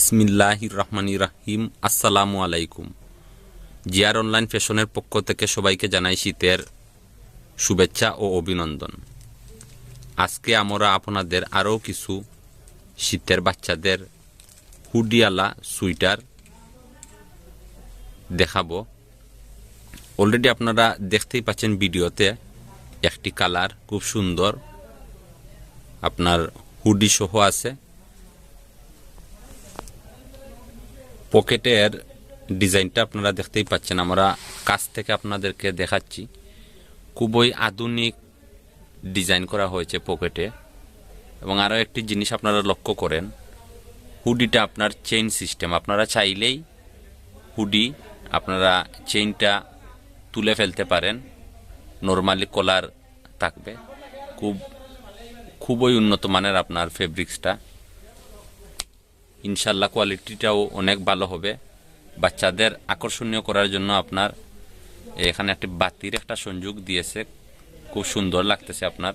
ইসমিল্লাহির রহমানির রাহিম আসসালামু আলাইকুম। জিয়ার অনলাইন ফ্যাশনের পক্ষ থেকে সবাইকে জানাই শীতের শুভেচ্ছা ও অভিনন্দন। আজকে আমরা আপনাদের আরও কিছু শীতের বাচ্চাদের হুডিয়ালা সুইটার দেখাবো। অলরেডি আপনারা দেখতেই পাচ্ছেন ভিডিওতে একটি কালার খুব সুন্দর। আপনার হুডি সহ আছে। পকেটের ডিজাইনটা আপনারা দেখতেই পাচ্ছেন। আমরা কাছ থেকে আপনাদেরকে দেখাচ্ছি। খুবই আধুনিক ডিজাইন করা হয়েছে পকেটে। এবং আরও একটি জিনিস আপনারা লক্ষ্য করেন, হুডিটা আপনার চেইন সিস্টেম। আপনারা চাইলেই হুডি আপনারা চেইনটা তুলে ফেলতে পারেন। নর্মালি কলার থাকবে। খুব, খুবই উন্নত মানের আপনার ফেব্রিক্সটা। ইনশাল্লাহ কোয়ালিটিটাও অনেক ভালো হবে। বাচ্চাদের আকর্ষণীয় করার জন্য আপনার এখানে একটি বাতির একটা সংযোগ দিয়েছে। খুব সুন্দর লাগতেছে আপনার।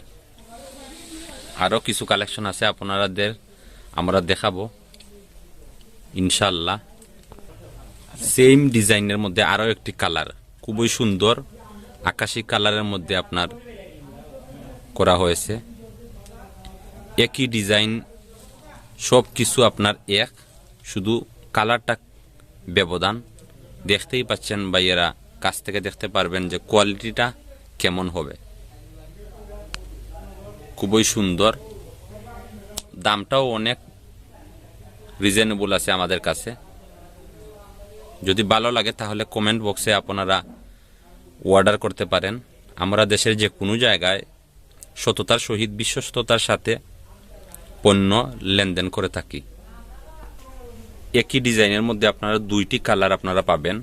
আরও কিছু কালেকশন আছে আপনাদের আমরা দেখাবো। ইনশাল্লাহ সেম ডিজাইনের মধ্যে আরও একটি কালার খুবই সুন্দর। আকাশি কালারের মধ্যে আপনার করা হয়েছে। একই ডিজাইন সব কিছু আপনার এক। শুধু কালারটা ব্যবধান। দেখতেই পাচ্ছেন ভাইয়েরা, কাছ থেকে দেখতে পারবেন যে কোয়ালিটিটা কেমন হবে। খুবই সুন্দর। দামটাও অনেক রিজনেবল আছে আমাদের কাছে। যদি ভালো লাগে তাহলে কমেন্ট বক্সে আপনারা অর্ডার করতে পারেন। আমরা দেশের যে কোনো জায়গায় সততার সহিত বিশ্বস্ততার সাথে পণ্য লেনদেন করে থাকি। একই ডিজাইনের মধ্যে আপনারা দুইটি কালার আপনারা পাবেন।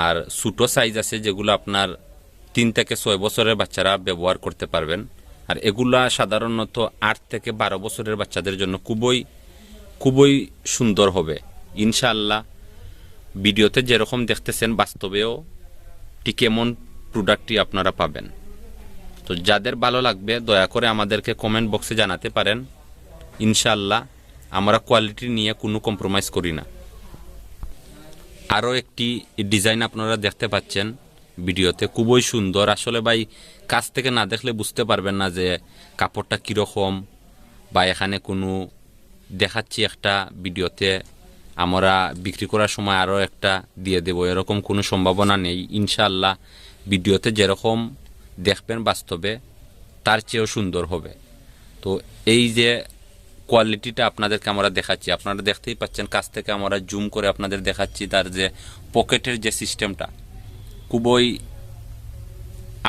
আর ছোটো সাইজ আছে যেগুলো আপনার তিন থেকে ছয় বছরের বাচ্চারা ব্যবহার করতে পারবেন। আর এগুলা সাধারণত আট থেকে বারো বছরের বাচ্চাদের জন্য খুবই খুবই সুন্দর হবে। ইনশাআল্লাহ ভিডিওতে যেরকম দেখতেছেন বাস্তবেও ঠিক এমন প্রোডাক্টটি আপনারা পাবেন। তো যাদের ভালো লাগবে, দয়া করে আমাদেরকে কমেন্ট বক্সে জানাতে পারেন। ইনশাল্লাহ আমরা কোয়ালিটি নিয়ে কোনো কম্প্রোমাইজ করি না। আরও একটি ডিজাইন আপনারা দেখতে পাচ্ছেন ভিডিওতে, খুবই সুন্দর। আসলে ভাই, কাছ থেকে না দেখলে বুঝতে পারবেন না যে কাপড়টা কীরকম বা এখানে কোনো দেখাচ্ছি একটা ভিডিওতে, আমরা বিক্রি করার সময় আরও একটা দিয়ে দেব। এরকম কোনো সম্ভাবনা নেই। ইনশাল্লাহ ভিডিওতে যেরকম দেখবেন বাস্তবে তার চেয়েও সুন্দর হবে। তো এই যে কোয়ালিটিটা আপনাদেরকে আমরা দেখাচ্ছি, আপনারা দেখতেই পাচ্ছেন কাছ থেকে আমরা জুম করে আপনাদের দেখাচ্ছি তার যে পকেটের যে সিস্টেমটা খুবই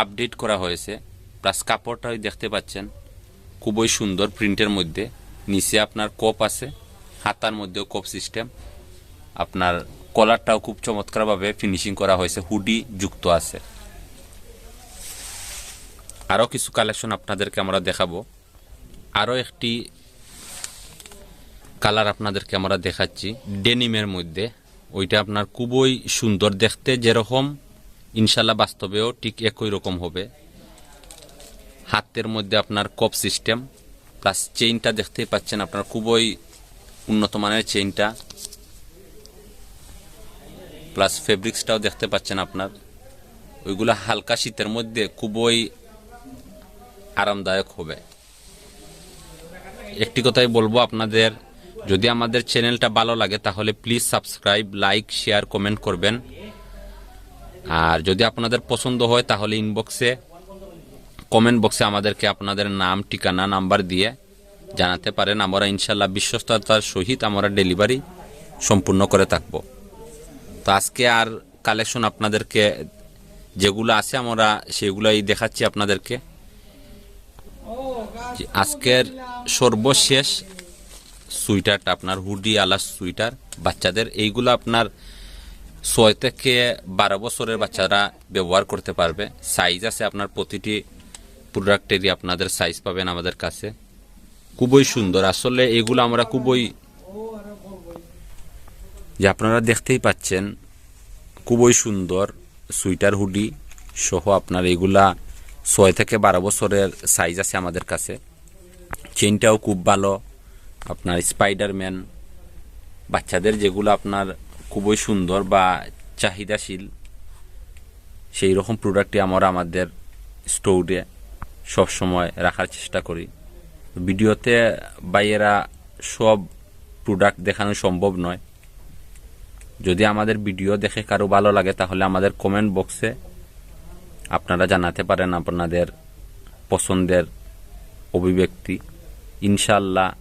আপডেট করা হয়েছে। প্লাস কাপড়টাই দেখতে পাচ্ছেন, খুবই সুন্দর প্রিন্টের মধ্যে। নিচে আপনার কোপ আছে, হাতার মধ্যেও কোপ সিস্টেম আপনার কলারটাও খুব চমৎকারভাবে ফিনিশিং করা হয়েছে হুডি যুক্ত আছে। আরও কিছু কালেকশন আপনাদেরকে আমরা দেখাবো। আরও একটি কালার আপনাদেরকে আমরা দেখাচ্ছি ডেনিমের মধ্যে। ওইটা আপনার খুবই সুন্দর দেখতে, যেরকম ইনশাল্লাহ বাস্তবেও ঠিক একই রকম হবে। হাতের মধ্যে আপনার কপ সিস্টেম প্লাস চেইনটা দেখতেই পাচ্ছেন আপনার খুবই উন্নত মানের চেইনটা প্লাস ফেব্রিক্সটাও দেখতে পাচ্ছেন আপনার। ওইগুলো হালকা শীতের মধ্যে খুবই আরামদায়ক হবে। একটি কথাই বলব আপনাদের, যদি আমাদের চ্যানেলটা ভালো লাগে তাহলে please subscribe like share comment করবেন। আর যদি আপনাদের পছন্দ হয় তাহলে ইনবক্সে কমেন্ট বক্সে আমাদেরকে আপনাদের নাম, ঠিকানা নাম্বার দিয়ে জানাতে পারেন। আমরা ইনশাল্লাহ বিশ্বস্ততার সহিত আমরা ডেলিভারি সম্পূর্ণ করে থাকব। তো আজকে আর কালেকশন আপনাদেরকে যেগুলো আছে আমরা সেগুলোই দেখাচ্ছি আপনাদেরকে। আজকের সর্বশেষ সুইটারটা আপনার হুডি আলা সুইটার। বাচ্চাদের এইগুলো আপনার ছয় থেকে বারো বছরের বাচ্চারা ব্যবহার করতে পারবে। সাইজ আছে আপনার প্রতিটি প্রোডাক্টেরই আপনাদের সাইজ পাবেন আমাদের কাছে। খুবই সুন্দর। আসলে এগুলো আমরা খুবই যে আপনারা দেখতেই পাচ্ছেন, খুবই সুন্দর সুইটার হুডি সহ আপনার এগুলা ছয় থেকে বারো বছরের সাইজ আছে আমাদের কাছে। চেনটাও খুব ভালো। আপনার স্পাইডারম্যান বাচ্চাদের যেগুলো আপনার খুবই সুন্দর বা চাহিদাশীল সেই রকম প্রোডাক্টই আমরা আমাদের স্টোরে সবসময় রাখার চেষ্টা করি। ভিডিওতে বাইয়েরা সব প্রোডাক্ট দেখানো সম্ভব নয়। যদি আমাদের ভিডিও দেখে কারও ভালো লাগে, তাহলে আমাদের কমেন্ট বক্সে আপনারা জানাতে পারেন আপনাদের পছন্দের অভিব্যক্তি। ইনশাল্লাহ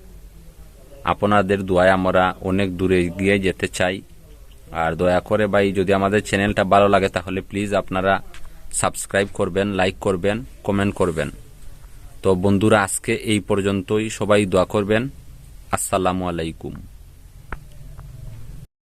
আপনাদের দোয়ায় আমরা অনেক দূরে এগিয়ে যেতে চাই। আর দয়া করে ভাই, যদি আমাদের চ্যানেলটা ভালো লাগে তাহলে প্লিজ আপনারা সাবস্ক্রাইব করবেন, লাইক করবেন, কমেন্ট করবেন। তো বন্ধুরা, আজকে এই পর্যন্তই। সবাই দোয়া করবেন। আসসালামু আলাইকুম।